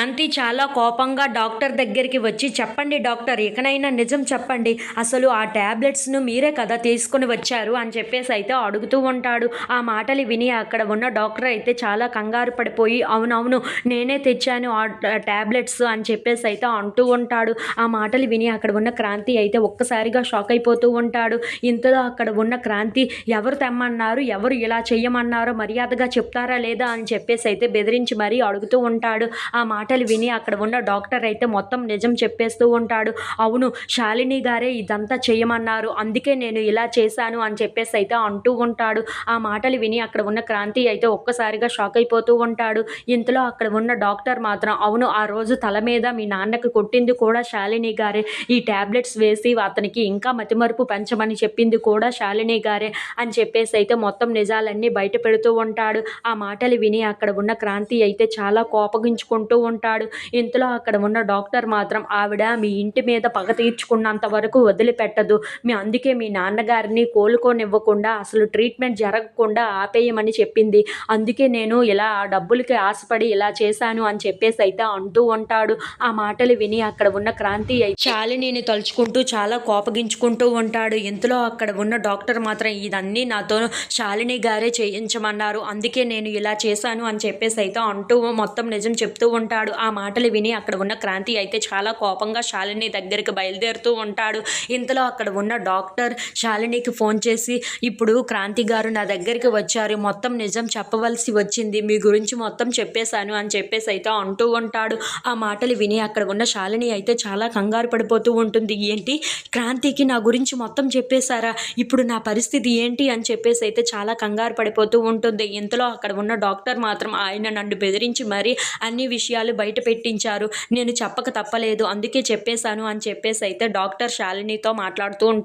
క్రాంతి చాలా కోపంగా డాక్టర్ దగ్గరికి వచ్చి చెప్పండి డాక్టర్ ఇకనైనా నిజం చెప్పండి. అసలు ఆ ట్యాబ్లెట్స్ను మీరే కదా తీసుకుని వచ్చారు? అని చెప్పేసి అయితే అడుగుతూ ఉంటాడు. ఆ మాటలు విని అక్కడ ఉన్న డాక్టర్ అయితే చాలా కంగారు పడిపోయి అవునవును నేనే తెచ్చాను ఆ ట్యాబ్లెట్స్ అని చెప్పేసి అయితే అంటూ ఉంటాడు. ఆ మాటలు విని అక్కడ ఉన్న క్రాంతి అయితే ఒక్కసారిగా షాక్ అయిపోతూ ఉంటాడు. ఇంతలో అక్కడ ఉన్న క్రాంతి ఎవరు తెమ్మన్నారు? ఎవరు ఇలా చేయమన్నారో మర్యాదగా చెప్తారా లేదా? అని చెప్పేసి అయితే బెదిరించి మరీ అడుగుతూ ఉంటాడు. ఆ మాట మాటలు విని అక్కడ ఉన్న డాక్టర్ అయితే మొత్తం నిజం చెప్పేస్తూ ఉంటాడు. అవును శాలిని గారే ఇదంతా చేయమన్నారు. అందుకే నేను ఇలా చేశాను అని చెప్పేసి అయితే అంటూ ఉంటాడు. ఆ మాటలు విని అక్కడ ఉన్న క్రాంతి అయితే ఒక్కసారిగా షాక్ అయిపోతూ ఉంటాడు. ఇంతలో అక్కడ ఉన్న డాక్టర్ మాత్రం అవును ఆ రోజు తల మీద మీ నాన్నకు కొట్టింది కూడా శాలిని గారే. ఈ ట్యాబ్లెట్స్ వేసి అతనికి ఇంకా మతిమరుపు పెంచమని చెప్పింది కూడా శాలిని గారే అని చెప్పేసి అయితే మొత్తం నిజాలన్నీ బయట పెడుతూ ఉంటాడు. ఆ మాటలు విని అక్కడ ఉన్న క్రాంతి అయితే చాలా కోపగించుకుంటూ ఉంటాడు. ఉంటాడు. ఇంతలో అక్కడ ఉన్న డాక్టర్ మాత్రం ఆవిడ మీ ఇంటి మీద పగ తీర్చుకున్నంత వరకు వదిలిపెట్టదు. మీ అందుకే మీ నాన్నగారిని కోలుకోనివ్వకుండా అసలు ట్రీట్మెంట్ జరగకుండా ఆపేయమని చెప్పింది. అందుకే నేను ఇలా ఆ డబ్బులకి ఆశపడి ఇలా చేశాను అని చెప్పేసి అయితే అంటూ ఉంటాడు. ఆ మాటలు విని అక్కడ ఉన్న క్రాంతి శాలినిని తలుచుకుంటూ చాలా కోపగించుకుంటూ ఉంటాడు. ఇంతలో అక్కడ ఉన్న డాక్టర్ మాత్రం ఇదన్నీ నాతో శాలిని గారే చేయించమన్నారు. అందుకే నేను ఇలా చేశాను అని చెప్పేసి అయితే అంటూ మొత్తం నిజం చెప్తూ ఉంటాడు. ఆ మాటలు విని అక్కడ ఉన్న క్రాంతి అయితే చాలా కోపంగా శాలిని దగ్గరికి బయలుదేరుతూ ఉంటాడు. ఇంతలో అక్కడ ఉన్న డాక్టర్ శాలినికి ఫోన్ చేసి ఇప్పుడు క్రాంతి గారు నా దగ్గరికి వచ్చారు. మొత్తం నిజం చెప్పవలసి వచ్చింది. మీ గురించి మొత్తం చెప్పేశాను అని చెప్పేసి అయితే అంటూ ఉంటాడు. ఆ మాటలు విని అక్కడ ఉన్న శాలిని అయితే చాలా కంగారు పడిపోతూ ఉంటుంది. ఏంటి? క్రాంతికి నా గురించి మొత్తం చెప్పేశారా? ఇప్పుడు నా పరిస్థితి ఏంటి? అని చెప్పేసి అయితే చాలా కంగారు పడిపోతూ ఉంటుంది. ఇంతలో అక్కడ ఉన్న డాక్టర్ మాత్రం ఆయన నన్ను బెదిరించి మరీ అన్ని విషయాలు బయట పెట్టించారు. నేను చెప్పక తప్పలేదు. అందుకే చెప్పేశాను అని చెప్పేసి అయితే డాక్టర్ శాలినితో మాట్లాడుతూ ఉంటాను